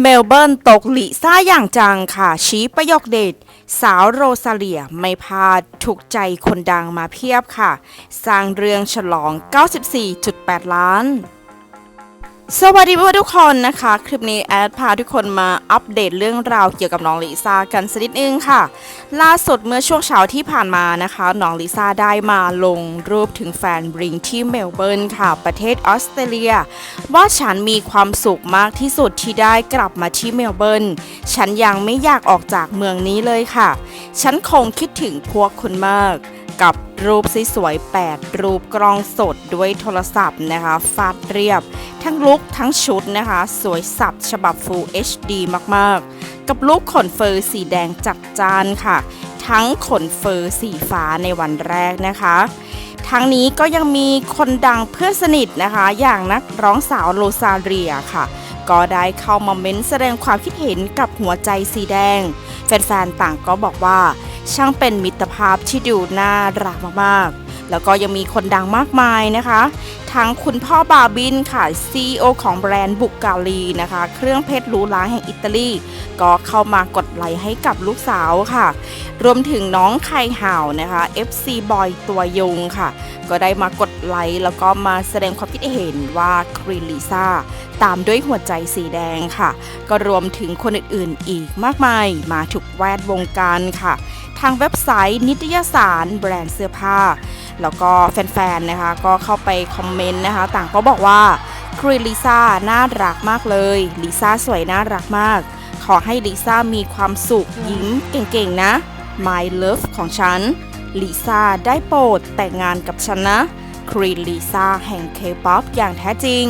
เมลเบิร์นตกหลีซ่าอย่างจังค่ะ ชี้ประโยคเด็ด สาวโรซาเลียไม่พลาดถูกใจคนดังมาเพียบค่ะ สร้างเรื่องฉลอง 94.8 ล้าน สวัสดีเพื่อนทุกคนนะคะ คลิปนี้แอดพาทุกคนมาอัปเดตเรื่องราวเกี่ยวกับน้องลิซ่ากันสักนิดนึงค่ะ ล่าสุดเมื่อช่วงเช้าที่ผ่านมานะคะน้องลิซ่าได้มาลงรูปถึงแฟนบริงที่เมลเบิร์นค่ะ ประเทศออสเตรเลีย ว่าฉันมีความสุขมากที่สุดที่ได้กลับมาที่เมลเบิร์นฉันยังไม่อยากออกจากเมืองนี้เลยค่ะ ฉันคงคิดถึงพวกคุณมาก กับรูปสวยๆ8รูปกล้องสดด้วยโทรศัพท์นะคะ ฟาดเรียบ ทั้งลุคทั้งชุดนะคะ สวยสับฉบับ Full HD มากๆ กับลุคขนเฟอร์สีแดงจัดจานค่ะ ทั้งขนเฟอร์สีฟ้าในวันแรกนะคะทั้งนี้ก็ยังมีคนดังเพื่อนสนิทนะคะ อย่างนักร้องสาวโรซาเรียค่ะ ก็ได้เข้ามาเม้นแสดงความคิดเห็นกับหัวใจสีแดง แฟนๆต่างก็บอกว่า ช่างเป็นมิตรภาพที่ดูน่ารักมากๆ แล้วก็ยังมีคนดังมากมายนะคะ ทั้งคุณพ่อบาบินค่ะ CEO ของแบรนด์บุกกาลีนะคะ เครื่องเพชรหรูหราแห่งอิตาลี ก็เข้ามากดไลค์ให้กับลูกสาวค่ะ รวมถึงน้องไข่ห่าวนะคะ FC Boy ตัวยงค่ะ ก็ได้มากดไลค์แล้วก็มาแสดงความคิดเห็นว่าครีนลิซ่าตามด้วยหัวใจสีแดงค่ะ ก็รวมถึงคนอื่นๆอีกมากมายมาถูกแวดวงการค่ะ ทางเว็บไซต์ นิตยสารแบรนด์เสื้อผ้า แล้วก็แฟนๆนะคะก็เข้าไปคอมเมนต์นะคะ ต่างก็บอกว่าครีลิซ่าน่ารักมากเลยลิซ่าสวยน่ารักมาก ขอให้ลิซ่ามีความสุขยิ้มเก่งๆนะ My Love ของฉันลิซ่าได้โปรดแต่งงานกับฉันนะครีลิซ่าแห่งเคป๊อปอย่างแท้จริง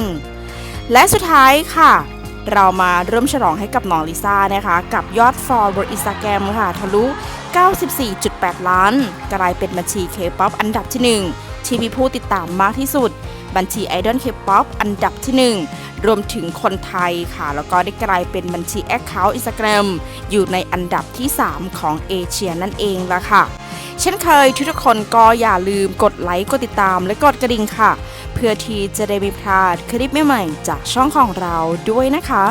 และสุดท้ายค่ะ เรามาเริ่มฉลองให้กับน้องลิซ่านะคะ กับยอดฟอลบนอินสตาแกรมค่ะทะลุ 94.8 ล้าน กลายเป็นบัญชีเคป๊อปอันดับที่ 1 ที่มีผู้ติดตามมากที่สุด บัญชีไอดอลเคป๊อปอันดับที่ 1 รวมถึงคนไทยค่ะ แล้วก็ได้กลายเป็นบัญชีแอคเคาท์อินสตาแกรมอยู่ในอันดับที่ 3 ของเอเชียนั่นเองละค่ะ เช่นเคยทุกคนก็อย่าลืมกดไลค์กดติดตามและกดกระดิ่งค่ะ เพื่อที่จะได้ไม่พลาดคลิปใหม่ๆจากช่องของเราด้วยนะคะ